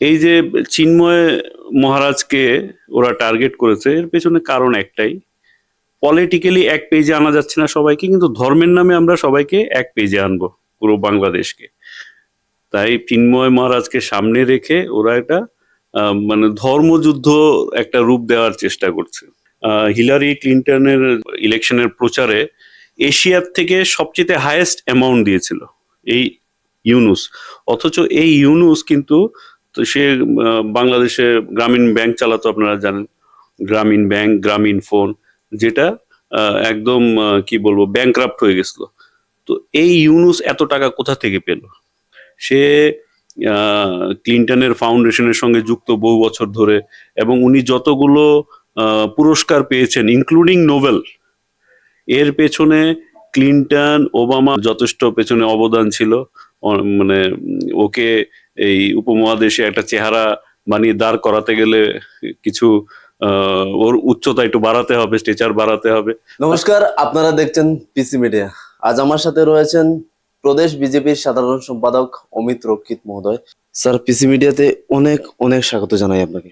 এই যে চিন্ময় মহারাজকে ওরা টার্গেট করেছে, এর পেছনে কারণ একটাই। পলিটিক্যালি এক পেজে আনা যাচ্ছে না সবাইকে, কিন্তু ধর্মের নামে আমরা সবাইকে এক পেজে আনব পুরো বাংলাদেশকে। তাই চিন্ময় মহারাজকে সামনে রেখে ওরা একটা মানে ধর্মযুদ্ধ একটা রূপ দেওয়ার চেষ্টা করছে। হিলারি ক্লিন্টনের ইলেকশনের প্রচারে এশিয়ার থেকে সবচেয়ে হায়েস্ট অ্যামাউন্ট দিয়েছিল, এই ইউনুস। অথচ এই ইউনুস কিন্তু তো সে বাংলাদেশে গ্রামীণ ব্যাংক চালাতো আপনারা জানেন। গ্রামীণ ব্যাংক, গ্রামীণ ফোন, যেটা একদম কি বলব ব্যাংক্রাফ্ট হয়ে গেছিল। তো এই ইউনুস এত টাকা কোথা থেকে পেল? সে ক্লিন্টনের ফাউন্ডেশনের সঙ্গে যুক্ত বহু বছর ধরে এবং উনি যতগুলো পুরস্কার পেয়েছেন ইনক্লুডিং নোবেল এর পেছনে ক্লিন্টন, ওবামা যথেষ্ট পেছনে অবদান ছিল। মানে ওকে এই উপমহাদেশে একটা চেহারা বানিয়ে দাঁড় করাতে গেলে কিছু ওর উচ্চতা একটু বাড়াতে হবে স্টেচার বাড়াতে হবে। নমস্কার আপনারা দেখছেন পিসি মিডিয়া। আজ আমার সাথে রয়েছেন প্রদেশ বিজেপির সাধারণ সম্পাদক অমিত রক্ষিত মহোদয়। স্যার পিসি মিডিয়াতে অনেক অনেক স্বাগত জানাই আপনাকে।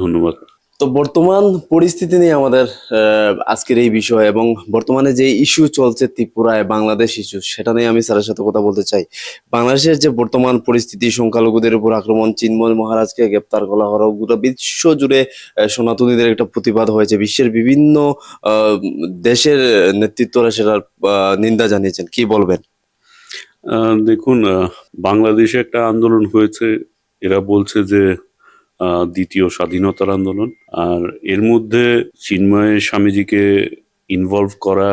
ধন্যবাদ। তো বর্তমান পরিস্থিতি নিয়ে আমাদের আজকের এই বিষয় এবং বর্তমানে যে ইস্যু চলছে ত্রিপুরায় বাংলাদেশ ইস্যু সেটা নিয়ে আমি স্যারের সাথে কথা বলতে চাই। বাংলাদেশের যে বর্তমান পরিস্থিতি, সংখ্যালঘুদের উপর আক্রমণ, চিন্ময় মহারাজকে গ্রেপ্তার করা হলো, গোটা বিশ্ব জুড়ে সনাতনীদের একটা প্রতিবাদ হয়েছে। বিশ্বের বিভিন্ন দেশের নেতৃত্বরা সেটার নিন্দা জানিয়েছেন। কি বলবেন? দেখুন বাংলাদেশে একটা আন্দোলন হয়েছে। এরা বলছে যে দ্বিতীয় স্বাধীনতার আন্দোলন। আর এর মধ্যে চিন্ময় স্বামীজিকে ইনভলভ করা,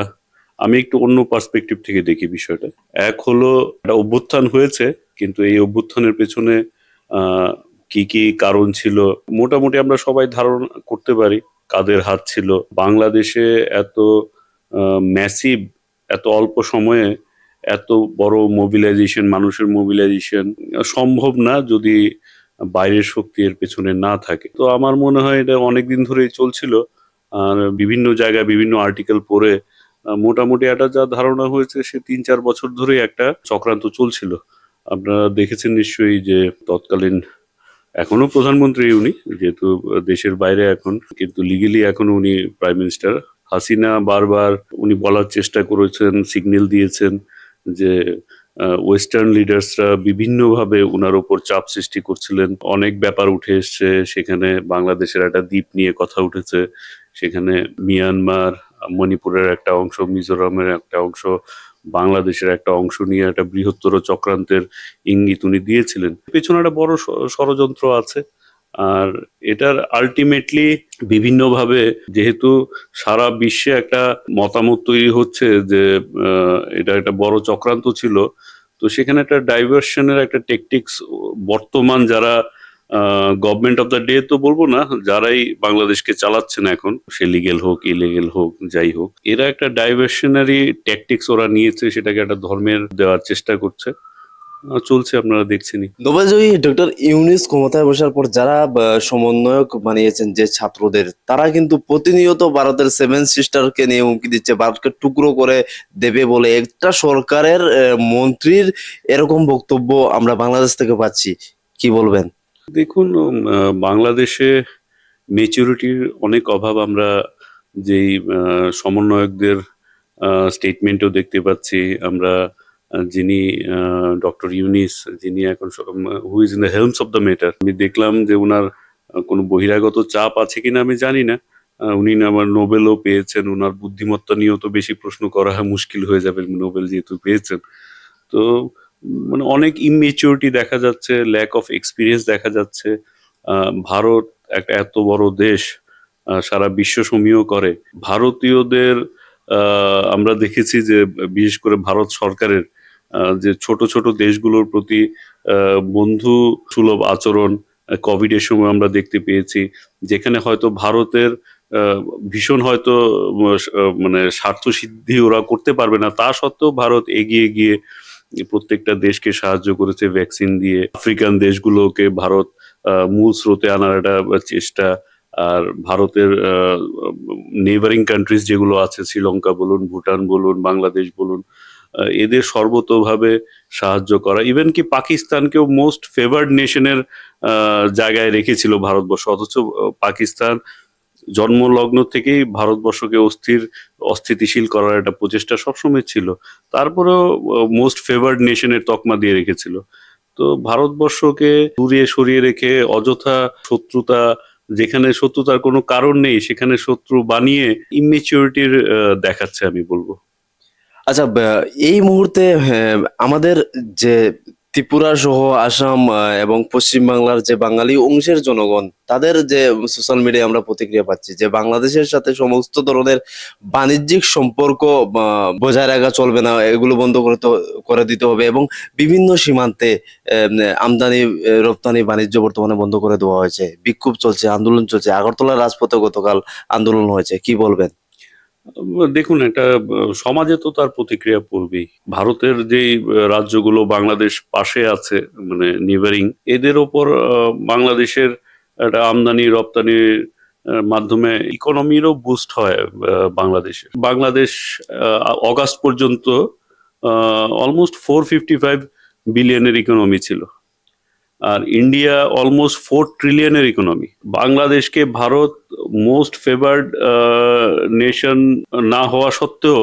আমি একটু অন্য পার্সপেক্টিভ থেকে দেখি বিষয়টা। এক হলো, একটা অভ্যুত্থান হয়েছে, কিন্তু এই অভ্যুত্থানের পেছনে কি কি কারণ ছিল, মোটামুটি আমরা সবাই ধারণা করতে পারি, কাদের হাত ছিল। বাংলাদেশে এত ম্যাসিভ এত অল্প সময়ে এত বড় মোবিলাইজেশন মানুষের মোবিলাইজেশন সম্ভব না যদি বাইরের শক্তি এর পেছনে না থাকে। তো আমার মনে হয় এটা অনেকদিন ধরেই চলছিল। আর বিভিন্ন জায়গায় বিভিন্ন আর্টিকেল পড়ে মোটামুটি একটা যা ধারণা হয়েছে সে তিন চার বছর ধরেই একটা চক্রান্ত চলছিল। আপনারা দেখেছেন নিশ্চয়ই যে তৎকালীন এখনও প্রধানমন্ত্রী উনি, যেহেতু দেশের বাইরে এখন, কিন্তু লিগেলি এখনও উনি প্রাইম মিনিস্টার হাসিনা বারবার উনি বলার চেষ্টা করেছেন সিগন্যাল দিয়েছেন যে ওয়েস্টার্ন লিডার্সরা বিভিন্নভাবে ওনার ওপর চাপ সৃষ্টি করছিলেন। অনেক ব্যাপার উঠে এসছে। সেখানে বাংলাদেশের একটা দ্বীপ নিয়ে কথা উঠেছে। সেখানে মিয়ানমার, মণিপুরের একটা অংশ, মিজোরামের একটা অংশ, বাংলাদেশের একটা অংশ নিয়ে একটা বৃহত্তর চক্রান্তের ইঙ্গিত উনি দিয়েছিলেন। পেছনে একটা বড় ষড়যন্ত্র আছে। আর এটার আলটিমেটলি বিভিন্নভাবে যেহেতু সারা বিশ্বে একটা মতামত তৈরি হচ্ছে যে এটা একটা বড় চক্রান্ত ছিল, তো সেখানে একটা ডাইভার্সনের একটা টেকটিক্স বর্তমান যারা গভর্নমেন্ট অফ দ্য ডে তো বলব না, যারাই বাংলাদেশকে চালাচ্ছেন এখন, সে লিগেল হোক ইলিগেল হোক, যাই হোক, এরা একটা ডাইভার্সনারি ট্যাকটিক্স ওরা নিয়েছে, সেটাকে একটা ধর্মের দেওয়ার চেষ্টা করছে। চলছে আপনারা দেখছেনই। নোবেলজয়ী ডক্টর ইউনিস ক্ষমতায় বসার পর যারা সমন্বয়ক বানিয়েছেন যে ছাত্রদের তারা কিন্তু প্রতিনিয়ত ভারতের সেভেন সিস্টারকে নিয়ে হুমকি দিচ্ছে ভারতকে টুকরো করে দেবে বলে। একটা সরকারের মন্ত্রীর এরকম বক্তব্য আমরা বাংলাদেশ থেকে পাচ্ছি। কি বলবেন? দেখুন বাংলাদেশে মেচুরিটির অনেক অভাব আমরা যেই সমন্বয়কদের স্টেটমেন্টও দেখতে পাচ্ছি। আমরা যিনি ডক্টর ইউনিস, যিনি এখন who is in the helms of the matter আমি দেখলাম যে ওনার কোনো বহিরাগত চাপ আছে কিনা আমি জানি না। উনি না আবার নোবেলও পেয়েছেন ওনার বুদ্ধিমত্তা নিয়েও তো বেশি প্রশ্ন করা হয় মুশকিল হয়ে যাবে, নোবেল যেহেতু পেয়েছেন। তো মানে অনেক ইমেচিউরিটি দেখা যাচ্ছে ল্যাক অফ এক্সপিরিয়েন্স দেখা যাচ্ছে। ভারত একটা এত বড় দেশ সারা বিশ্ব সমীহ করে। ভারতীয়দের আমরা দেখেছি যে, বিশেষ করে ভারত সরকারের যে ছোট ছোট দেশগুলোর প্রতি বন্ধু সুলভ আচরণ কোভিড এর সময় আমরা দেখতে পেয়েছি, যেখানে হয়তো ভারতের ভীষণ হয়তো মানে স্বার্থ সিদ্ধি ওরা করতে পারবে না। তা সত্ত্বেও ভারত এগিয়ে গিয়ে প্রত্যেকটা দেশকে সাহায্য করেছে ভ্যাকসিন দিয়ে। আফ্রিকান দেশগুলোকে ভারত মূল স্রোতে আনার একটা চেষ্টা। আর ভারতের নেইবারিং কান্ট্রিজ যেগুলো আছে, শ্রীলঙ্কা বলুন, ভুটান বলুন, বাংলাদেশ বলুন এদের সর্বতোভাবে সাহায্য করা। ইভেন কি পাকিস্তানকেও মোস্ট ফেভার্ড নেশনের জায়গায় রেখেছিল ভারতবর্ষ। অথচ পাকিস্তান জন্মলগ্ন থেকেই ভারতবর্ষকে অস্থির, অস্থিতিশীল করার একটা প্রচেষ্টা সবসময় ছিল। তারপরেও মোস্ট ফেভার্ড নেশনের তকমা দিয়ে রেখেছিল। তো ভারতবর্ষকে দূরে সরিয়ে রেখে অযথা শত্রুতা, যেখানে শত্রুতার কোনো কারণ নেই, সেখানে শত্রু বানিয়ে ইমেচিউরিটির দেখাচ্ছে আমি বলব। আচ্ছা এই মুহূর্তে আমাদের যে ত্রিপুরা সহ আসাম এবং পশ্চিম বাংলার যে বাঙালি অংশের জনগণ, তাদের যে সোশ্যাল মিডিয়ায় আমরা প্রতিক্রিয়া পাচ্ছি যে বাংলাদেশের সাথে সমস্ত ধরনের বাণিজ্যিক সম্পর্ক বজায় রাখা চলবে না, এগুলো বন্ধ করে তো- করে দিতে হবে এবং বিভিন্ন সীমান্তে আমদানি রপ্তানি, বাণিজ্য বর্তমানে বন্ধ করে দেওয়া হয়েছে। বিক্ষোভ চলছে, আন্দোলন চলছে। আগরতলা রাজপথে গতকাল আন্দোলন হয়েছে। কি বলবেন? দেখুন, একটা সমাজে তো তার প্রতিক্রিয়া পড়বেই ভারতের যেই রাজ্যগুলো বাংলাদেশ পাশে আছে মানে নিভারিং এদের ওপর বাংলাদেশের একটা আমদানি রপ্তানির মাধ্যমে ইকোনমিরও বুস্ট হয় বাংলাদেশে বাংলাদেশ অগাস্ট পর্যন্ত অলমোস্ট ফোর ফিফটি ফাইভ বিলিয়নের ইকোনমি ছিল। আর ইন্ডিয়া অলমোস্ট ফোর ট্রিলিয়নের ইকোনমি বাংলাদেশকে ভারত মোস্ট ফেভার্ড নেশন না হওয়া সত্ত্বেও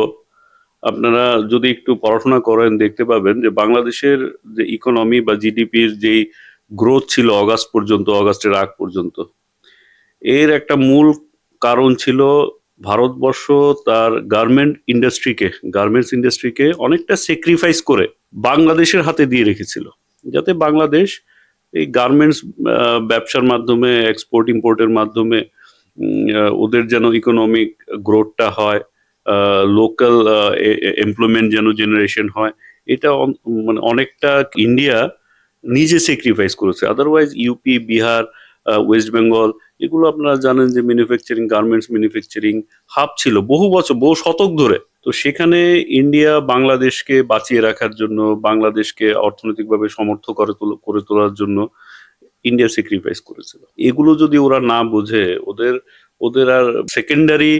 আপনারা যদি একটু পড়াশোনা করেন, দেখতে পাবেন যে বাংলাদেশের যে ইকোনমি বা জিডিপির যেই গ্রোথ ছিল অগাস্ট পর্যন্ত অগাস্টের আগ পর্যন্ত, এর একটা মূল কারণ ছিল ভারতবর্ষ তার গার্মেন্ট ইন্ডাস্ট্রিকে গার্মেন্টস ইন্ডাস্ট্রিকে অনেকটা স্যাক্রিফাইস করে বাংলাদেশের হাতে দিয়ে রেখেছিল, যাতে বাংলাদেশ এই গার্মেন্টস ব্যবসার মাধ্যমে এক্সপোর্ট ইম্পোর্টের মাধ্যমে ওদের যেন ইকোনমিক গ্রোথটা হয় লোকাল এমপ্লয়মেন্ট যেন জেনারেশন হয়, এটা মানে অনেকটা ইন্ডিয়া নিজে স্যাক্রিফাইস করেছে। আদারওয়াইজ ইউপি বিহার ওয়েস্ট বেঙ্গল এগুলো আপনারা জানেন যে ম্যানুফ্যাকচারিং গার্মেন্টস ম্যানুফ্যাকচারিং হাব ছিল বহু বছর, বহু শতক ধরে। তো সেখানে ইন্ডিয়া বাংলাদেশকে বাঁচিয়ে রাখার জন্য, বাংলাদেশকে অর্থনৈতিকভাবে সমর্থ করে করে তোলার জন্য ইন্ডিয়া স্যাক্রিফাইস করেছিল। এগুলো যদি ওরা না বোঝে, ওদের ওদের আর সেকেন্ডারি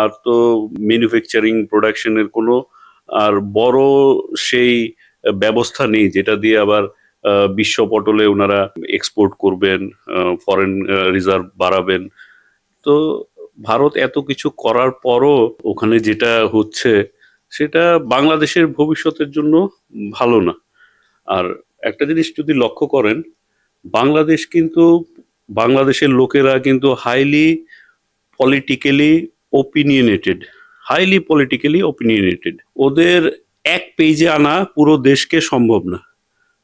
আর তো ম্যানুফ্যাকচারিং প্রোডাকশনের কোনো আর বড় সেই ব্যবস্থা নেই, যেটা দিয়ে আবার বিশ্ব পটলে ওনারা এক্সপোর্ট করবেন ফরেন রিজার্ভ বাড়াবেন। তো ভারত এত কিছু করার পরও ওখানে যেটা হচ্ছে, সেটা বাংলাদেশের ভবিষ্যতের জন্য ভালো না। আর একটা জিনিস যদি লক্ষ্য করেন, বাংলাদেশ কিন্তু, বাংলাদেশের লোকেরা কিন্তু highly politically opinionated highly politically opinionated ওদের এক পেজে আনা পুরো দেশকে সম্ভব না।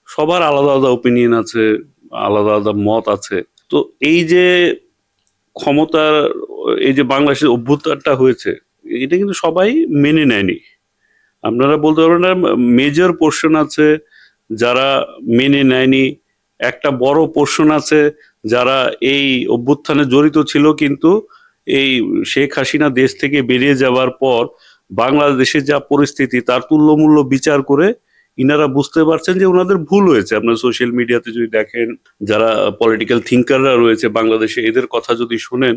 সবার আলাদা আলাদা ওপিনিয়ন আছে, আলাদা আলাদা মত আছে। তো এই যে ক্ষমতার এই যে বাংলাদেশের অভ্যুত্থানটা হয়েছে, এটা কিন্তু সবাই মেনে নেয়নি। আপনারা বলতে পারবেন না মেজর পোর্শন আছে যারা মেনে নেয়নি, একটা বড় পোর্শন আছে যারা এই অভ্যুত্থানে জড়িত ছিল, কিন্তু এই শেখ হাসিনা দেশ থেকে বেরিয়ে যাওয়ার পর বাংলাদেশের যা পরিস্থিতি, তার তুল্যমূল্য বিচার করে ইনারা বুঝতে পারছেন যে ওনাদের ভুল হয়েছে। আপনার সোশ্যাল মিডিয়াতে যদি দেখেন, যারা পলিটিক্যাল থিঙ্কাররা রয়েছে বাংলাদেশে, এদের কথা যদি শুনেন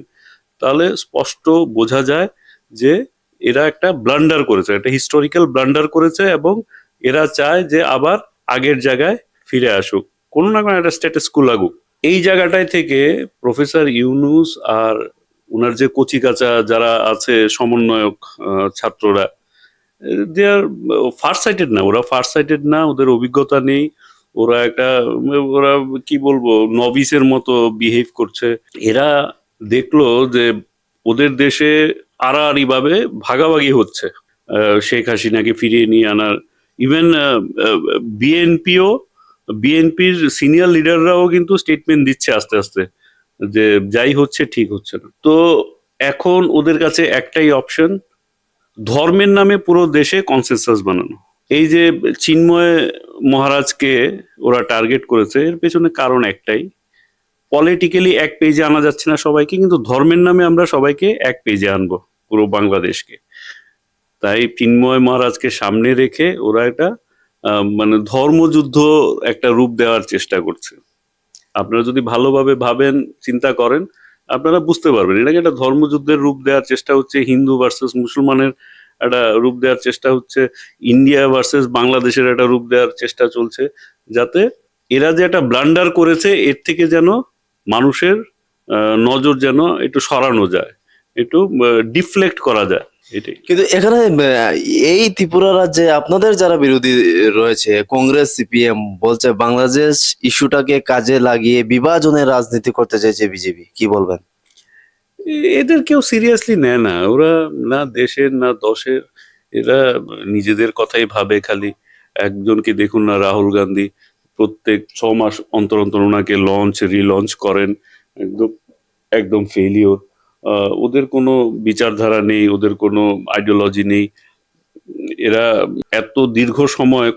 তাহলে স্পষ্ট বোঝা যায় যে এরা একটা ব্লান্ডার করেছে, একটা হিস্টোরিক্যাল ব্লান্ডার করেছে এবং এরা চায় যে আবার আগের জায়গায় ফিরে আসুক। কোনো না কোনো একটা স্ট্যাটাস কো লাগুক। এই জায়গাটায় থেকে প্রফেসর ইউনুস আর ওনার যে কচিকাচা যারা আছে, সমন্বয়ক ছাত্ররা দে আর ফার সাইটেড না। ওরা ফার সাইটেড না, ওদের অভিজ্ঞতা নেই। ওরা একটা, ওরা কি বলব নভিসের মতো বিহেভ করছে। এরা দেখল যে ওদের দেশে আড়াআড়ি ভাবে ভাগাভাগি হচ্ছে। শেখ হাসিনাকে ফিরিয়ে নিয়ে আনার ইভেন বিএনপিও, বিএনপির সিনিয়র লিডাররাও কিন্তু স্টেটমেন্ট দিচ্ছে আস্তে আস্তে যে যাই হচ্ছে ঠিক হচ্ছে না। তো এখন ওদের কাছে একটাই অপশন ধর্মের নামে পুরো দেশে কনসেনসাস বানানো। এই যে চিন্ময় মহারাজকে ওরা টার্গেট করেছে, এর পেছনে কারণ একটাই পলিটিক্যালি এক পেজে আনা যাচ্ছে না সবাইকে কিন্তু ধর্মের নামে আমরা সবাইকে এক পেজে আনব পুরো বাংলাদেশকে। তাই চিন্ময় মহারাজকে সামনে রেখে ওরা আহ, মানে ধর্মযুদ্ধ একটা রূপ দেওয়ার চেষ্টা করছে। আপনারা যদি ভালোভাবে ভাবেন চিন্তা করেন আপনারা বুঝতে পারবেন। এটাকে একটা ধর্মযুদ্ধের রূপ দেওয়ার চেষ্টা হচ্ছে হিন্দু ভার্সেস মুসলমানের একটা রূপ দেওয়ার চেষ্টা হচ্ছে ইন্ডিয়া ভার্সেস বাংলাদেশের একটা রূপ দেওয়ার চেষ্টা চলছে যাতে এরা যে একটা ব্লান্ডার করেছে এর থেকে যেন মানুষের নজর যেন একটু সরানো যায় একটু ডিফ্লেক্ট করা যায় কিন্তু এখানে এই ত্রিপুরা রাজ্যে আপনাদের যারা বিরোধী রয়েছে কংগ্রেস সিপিএম বলছে বাংলাদেশ ইস্যুটাকে কাজে লাগিয়ে বিভাজনের রাজনীতি করতে চাইছে বিজেপি কি বলবেন? এদের কেউ সিরিয়াসলি নেয় না ওরা না দেশের না দশের এরা নিজেদের কথাই ভাবে খালি। একজনকে দেখুন না রাহুল গান্ধী প্রত্যেক ছ মাস অন্তর অন্তর ওনাকে লঞ্চ রিলঞ্চ করেন। একদম একদম ফেলিওর ওদের কোনো বিচারধারা নেই, ওদের কোনো আইডিওলজি নেই। এরা এত দীর্ঘ সময়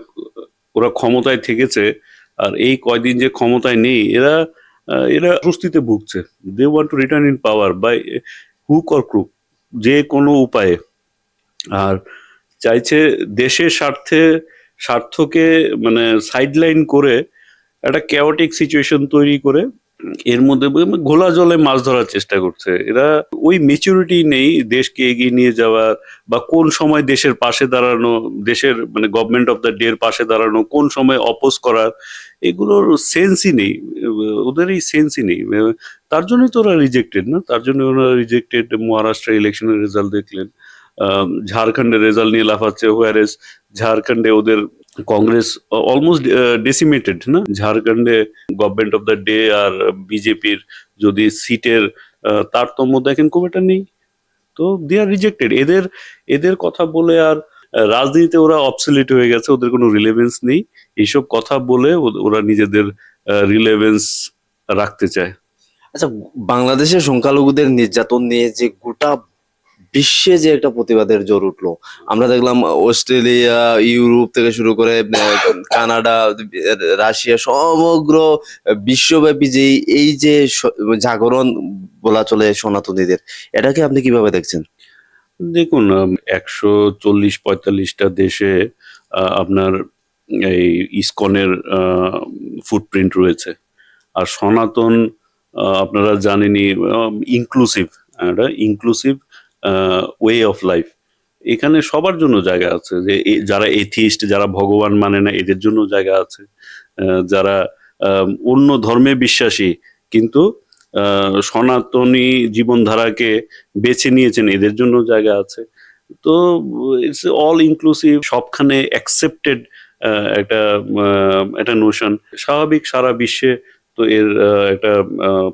ওরা ক্ষমতায় থেকেছে, আর এই কয়দিন যে ক্ষমতায় নেই, এরা এরা স্বস্তিতে ভুগছে। They want to return in power by hook or crook যে কোনো উপায়ে। আর চাইছে দেশের স্বার্থে স্বার্থকে মানে সাইডলাইন করে একটা ক্যাওটিক সিচুয়েশন তৈরি করে এর মধ্যে ঘোলা জলে মাছ ধরার চেষ্টা করছে। এরা ওই মেচুরিটি নেই দেশকে এগিয়ে নিয়ে যাওয়ার বা কোন সময় দেশের পাশে দাঁড়ানো, দেশের মানে গভর্নমেন্ট অফ দ্য ডে এর পাশে দাঁড়ানো, কোন সময় অপোজ করার, এগুলোর সেন্সই নেই। ওদের এই সেন্সই নেই। তার জন্যই তো ওরা রিজেক্টেড না? তার জন্য ওরা রিজেক্টেড মহারাষ্ট্র ইলেকশনের রেজাল্ট দেখলেন। ঝাড়খণ্ডের রেজাল্ট নিয়ে লাফাচ্ছে হোয়ারেস ঝাড়খণ্ডে ওদের কংগ্রেস অলমোস্ট ডেসিমেটেড না? ঝাড়খণ্ডে গভর্নমেন্ট অফ দ্য ডে আর বিজেপির যদি সিটের তারতম্য দেখেন খুব একটা নেই। তো দে আর রিজেক্টেড এদের এদের কথা বলে আর রাজনীতিতে ওরা অবসলিট হয়ে গেছে, ওদের কোনো রিলেভেন্স নেই। এইসব কথা বলে ওরা নিজেদের রিলেভেন্স রাখতে চায়। আচ্ছা বাংলাদেশের সংখ্যালঘুদের নির্যাতন নিয়ে যে গোটা বিশ্বে যে একটা প্রতিবাদের জোর উঠল। আমরা দেখলাম অস্ট্রেলিয়া, ইউরোপ থেকে শুরু করে কানাডা, রাশিয়া সমগ্র বিশ্বব্যাপী যে এই যে জাগরণ বলা চলে সনাতনীদের, এটাকে আপনি কীভাবে দেখছেন? দেখুন একশো চল্লিশ পঁয়তাল্লিশটা দেশে আপনার এই ইসকনের ফুটপ্রিন্ট রয়েছে। আর সনাতন আপনারা জানেনই ইনক্লুসিভ একটা ইনক্লুসিভ ওয়ে অফ লাইফ এখানে সবার জন্য জায়গা আছে যে যারা এথিস্ট যারা ভগবান মানে না, এদের জন্য জায়গা আছে। যারা অন্য ধর্মে বিশ্বাসী, কিন্তু সনাতনী জীবনধারাকে বেছে নিয়েছেন, এদের জন্য জায়গা আছে। তো ইটস অল ইনক্লুসিভ সবখানে অ্যাকসেপ্টেড একটা একটা নোশন স্বাভাবিক সারা বিশ্বে তো এর একটা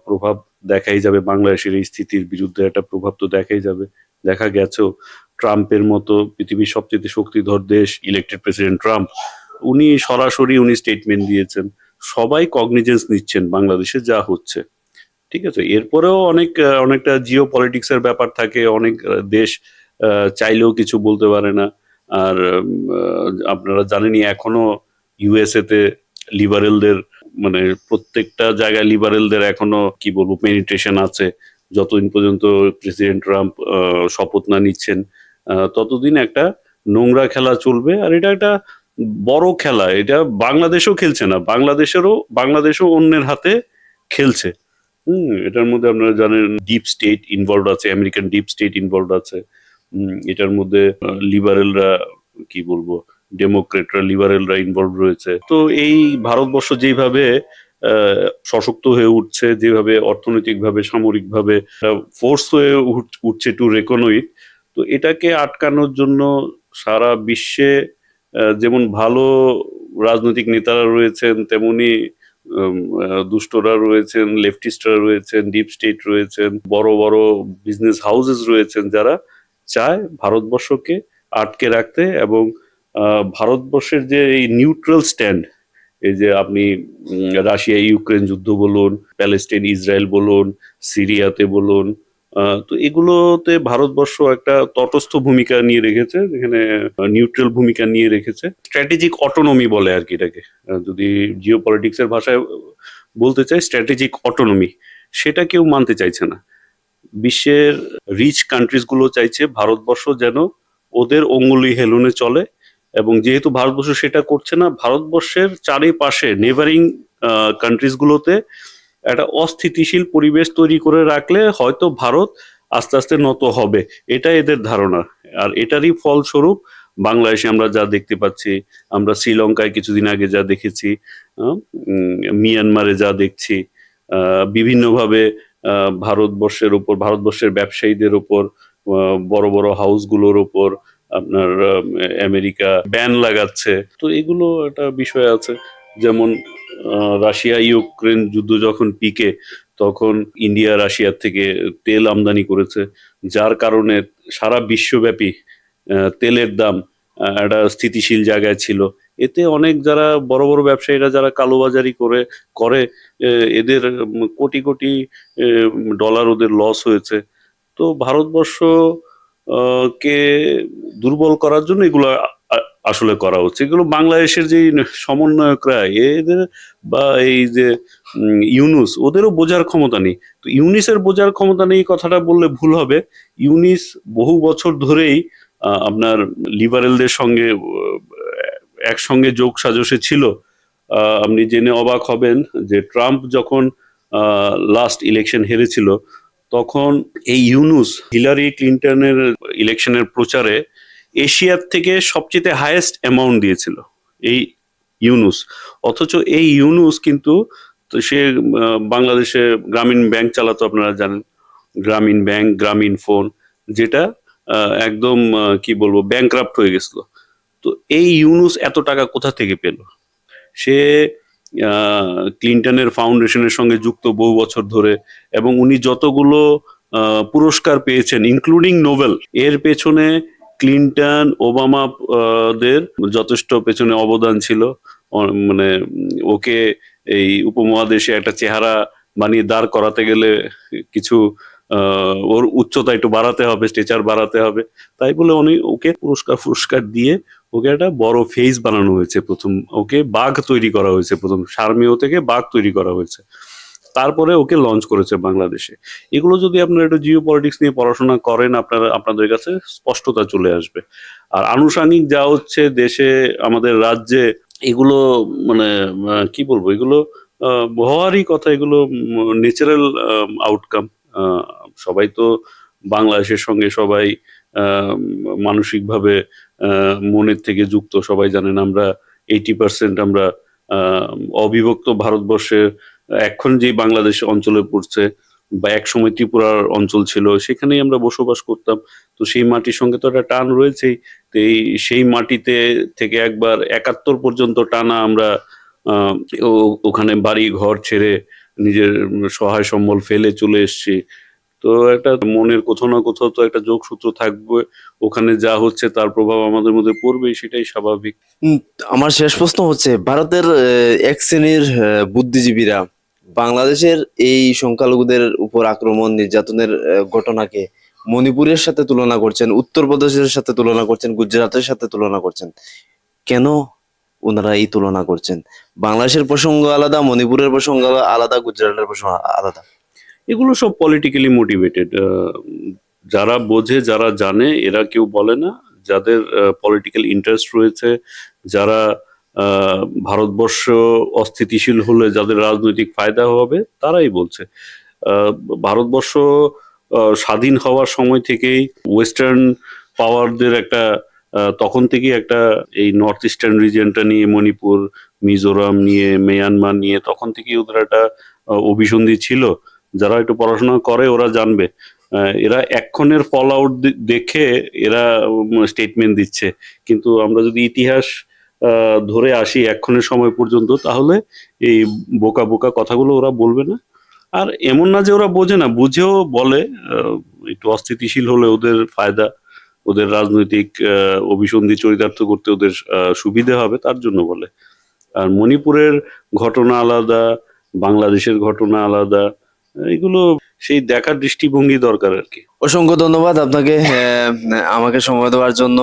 প্রভাব দেখাই যাবে, বাংলাদেশের এই স্থিতির বিরুদ্ধে একটা প্রভাব তো দেখাই যাবে। দেখা গেছেও ট্রাম্পের মতো পৃথিবীর সবচেয়ে শক্তিধর দেশ ইলেক্টেড প্রেসিডেন্ট ট্রাম্প, উনি সরাসরি উনি স্টেটমেন্ট দিয়েছেন, সবাই কগনিজেন্স নিচ্ছেন বাংলাদেশে যা হচ্ছে। ঠিক আছে? এরপরেও অনেক অনেকটা জিও পলিটিক্সের ব্যাপার থাকে, অনেক দেশ চাইলেও কিছু বলতে পারে না। আর আপনারা জানেনই এখনও ইউএসএ তে লিবারেলদের মানে প্রত্যেকটা জায়গায় লিবারেলদের এখনও, কি বলব পেনিট্রেশন আছে। যতদিন পর্যন্ত প্রেসিডেন্ট ট্রাম্প শপথ না নিচ্ছেন ততদিন একটা নোংরা খেলা চলবে। আর এটা একটা বড় খেলা। এটা বাংলাদেশও খেলছে না। বাংলাদেশেরও, বাংলাদেশও অন্যের হাতে খেলছে। হুম, এটার মধ্যে আপনারা জানেন ডিপ স্টেট ইনভলভ আছে আমেরিকান ডিপ স্টেট ইনভলভ আছে। এটার মধ্যে লিবারেলরা কি বলব ডেমোক্রেটরা লিবারেলরা ইনভলভ রয়েছে। তো এই ভারতবর্ষ যেভাবে সশক্ত হয়ে উঠছে, যেভাবে অর্থনৈতিকভাবে, সামরিকভাবে ফোর্স হয়ে উঠ- উঠছে টু রেকনোইট তো এটাকে আটকানোর জন্য সারা বিশ্বে যেমন ভালো রাজনৈতিক নেতারা রয়েছেন, তেমনি দুষ্টরা রয়েছেন লেফটিস্টরা রয়েছেন ডিপ স্টেট রয়েছেন, বড় বড় বিজনেস হাউসেস রয়েছেন, যারা চায় ভারতবর্ষকে আটকে রাখতে এবং ভারতবর্ষের যে এই নিউট্রাল স্ট্যান্ড এই যে আপনি রাশিয়া, ইউক্রেন যুদ্ধ বলুন প্যালেস্টাইন ইসরায়েল বলুন, সিরিয়াতে বলুন তো এগুলোতে ভারতবর্ষ একটা তটস্থ ভূমিকা নিয়ে রেখেছে, যেখানে নিউট্রাল ভূমিকা নিয়ে রেখেছে। স্ট্র্যাটেজিক অটোনমি বলে আর কি এটাকে। যদি জিও পলিটিক্সের ভাষায় বলতে চাই স্ট্র্যাটেজিক অটোনমি সেটা কেউ মানতে চাইছে না। বিশ্বের রিচ কান্ট্রিজগুলো চাইছে ভারতবর্ষ যেন ওদের অঙ্গুলি হেলনে চলে এবং যেহেতু ভারতবর্ষ সেটা করছে না, ভারতবর্ষের চারিপাশে নেভারিং কান্ট্রিজ গুলোতে একটা অস্থিতিশীল পরিবেশ তৈরি করে রাখলে হয়তো ভারত আস্তে আস্তে নত হবে। এটা এদের ধারণা। আর এটারই ফলস্বরূপ বাংলাদেশে আমরা যা দেখতে পাচ্ছি, আমরা শ্রীলঙ্কায় কিছুদিন আগে যা দেখেছি মিয়ানমারে যা দেখছি বিভিন্নভাবে ভারতবর্ষের উপর, ভারতবর্ষের ব্যবসায়ীদের উপর বড় বড় হাউসগুলোর উপর আপনার আমেরিকা ব্যান লাগাচ্ছে। তো এগুলো একটা বিষয় আছে। যেমন রাশিয়া, ইউক্রেন যুদ্ধ যখন পিকে, তখন ইন্ডিয়া রাশিয়ার থেকে তেল আমদানি করেছে, যার কারণে সারা বিশ্বব্যাপী তেলের দাম একটা স্থিতিশীল জায়গায় ছিল। এতে অনেক যারা বড় বড় ব্যবসায়ীরা যারা কালোবাজারি করে করে এদের কোটি কোটি ডলার ওদের লস হয়েছে। তো ভারতবর্ষ কে দুর্বল করার জন্য এগুলো আসলে করা হচ্ছে। এগুলো বাংলাদেশের যে সমন্বয়করা, এদের বা এই যে ইউনুস, ওদেরও বোঝার ক্ষমতা নেই। তো ইউনিসের বোঝার ক্ষমতা নেই কথাটা বললে ভুল হবে। ইউনিস বহু বছর ধরেই আপনার লিবারেলদের সঙ্গে একসঙ্গে যোগ সাজসে ছিল আপনি জেনে অবাক হবেন যে ট্রাম্প যখন লাস্ট ইলেকশন হেরেছিল তখন এই ইউনুস হিলারি ক্লিন্টনের ইলেকশনের প্রচারে এশিয়ার থেকে সবচেয়ে হাইয়েস্ট অ্যামাউন্ট দিয়েছিল, এই ইউনুস। অথচ এই ইউনুস কিন্তু সে বাংলাদেশে গ্রামীণ ব্যাংক চালাতো, আপনারা জানেন, গ্রামীণ ব্যাংক, গ্রামীণ ফোন, যেটা একদম কি বলব ব্যাংক্রাফ্ট হয়ে গেছিল। তো এই ইউনুস এত টাকা কোথা থেকে পেল? সে ক্লিন্টনের ফাউন্ডেশনের সঙ্গে যুক্ত বহু বছর ধরে এবং উনি যতগুলো পুরস্কার পেয়েছেন ইনক্লুডিং নোবেল এর পেছনে ক্লিন্টন, ওবামা দের যথেষ্ট পেছনে অবদান ছিল। মানে ওকে এই উপমহাদেশে একটা চেহারা বানিয়ে দাঁড় করাতে গেলে কিছু ওর উচ্চতা একটু বাড়াতে হবে স্টেচার বাড়াতে হবে। তাই বলে উনি ওকে পুরস্কার পুরস্কার দিয়ে ওকে একটা বড় ফেস বানানো হয়েছে প্রথম। ওকে বাঘ তৈরি করা হয়েছে প্রথম। সার্মেয় থেকে বাঘ তৈরি করা হয়েছে। তারপরে ওকে লঞ্চ করেছে বাংলাদেশে। এগুলো যদি আপনারা একটু জিও পলিটিক্স নিয়ে পড়াশোনা করেন, আপনারা, আপনাদের কাছে স্পষ্টতা চলে আসবে। আর আনুষ্ঠানিক যা হচ্ছে দেশে, আমাদের রাজ্যে, এগুলো মানে কি বলব? এগুলো হওয়ারই কথা এগুলো ন্যাচারাল আউটকাম সবাই তো বাংলাদেশের সঙ্গে সবাই মানসিকভাবে মনের থেকে যুক্ত। সবাই জানেন আমরা এইটি পার্সেন্ট আমরা অবিভক্ত ভারতবর্ষের এখন যে বাংলাদেশ অঞ্চলে পড়ছে বা এক সময় ত্রিপুরার অঞ্চল ছিল, সেখানেই আমরা বসবাস করতাম। তো সেই মাটির সঙ্গে তো একটা টান রয়েছেই। তো এই সেই মাটিতে থেকে একবার একাত্তর পর্যন্ত টানা আমরা ওখানে বাড়ি ঘর ছেড়ে নিজের সহায় সম্বল ফেলে চলে এসেছি। তো একটা মনের কোথাও না কোথাও তো একটা যোগসূত্র থাকবে। ওখানে যা হচ্ছে তার প্রভাব আমাদের মধ্যে পড়বেই, সেটাই স্বাভাবিক। আমার শেষ প্রশ্ন হচ্ছে, ভারতের এক শ্রেণির বুদ্ধিজীবীরা বাংলাদেশের এই সংখ্যালঘুদের উপর আক্রমণ, নির্যাতনের ঘটনাকে মণিপুরের সাথে তুলনা করছেন, উত্তরপ্রদেশের সাথে তুলনা করছেন, গুজরাটের সাথে তুলনা করছেন, কেন ওনারা এই তুলনা করছেন? বাংলাদেশের প্রসঙ্গ আলাদা, মণিপুরের প্রসঙ্গ আলাদা, গুজরাটের প্রসঙ্গ আলাদা। এগুলো সব পলিটিক্যালি মোটিভেটেড যারা বোঝে, যারা জানে, এরা কেউ বলে না। যাদের পলিটিক্যাল ইন্টারেস্ট রয়েছে, যারা ভারতবর্ষ অস্থিতিশীল হলে যাদের রাজনৈতিক ফায়দা হবে, তারাই বলছে। ভারতবর্ষ স্বাধীন হওয়ার সময় থেকেই ওয়েস্টার্ন পাওয়ারদের একটা তখন থেকেই একটা এই নর্থ ইস্টার্ন রিজিয়নটা নিয়ে, মণিপুর, মিজোরাম নিয়ে, মিয়ানমার নিয়ে, তখন থেকেই ওদের একটা অভিসন্ধি ছিল। যারা একটু পড়াশোনা করে, ওরা জানবে। এরা এক্ষণের ফল আউট দেখে এরা স্টেটমেন্ট দিচ্ছে। কিন্তু আমরা যদি ইতিহাস ধরে আসি এক্ষণের সময় পর্যন্ত, তাহলে এই বোকা বোকা কথাগুলো ওরা বলবে না। আর এমন না যে ওরা বোঝে না, বুঝেও বলে একটু অস্থিতিশীল হলে ওদের ফায়দা, ওদের রাজনৈতিক অভিসন্ধি চরিতার্থ করতে ওদের সুবিধে হবে, তার জন্য বলে। আর মণিপুরের ঘটনা আলাদা, বাংলাদেশের ঘটনা আলাদা এগুলো সেই দেখার দৃষ্টিভঙ্গি দরকার আর কি। অসংখ্য ধন্যবাদ আপনাকে আমাকে সময় দেওয়ার জন্য।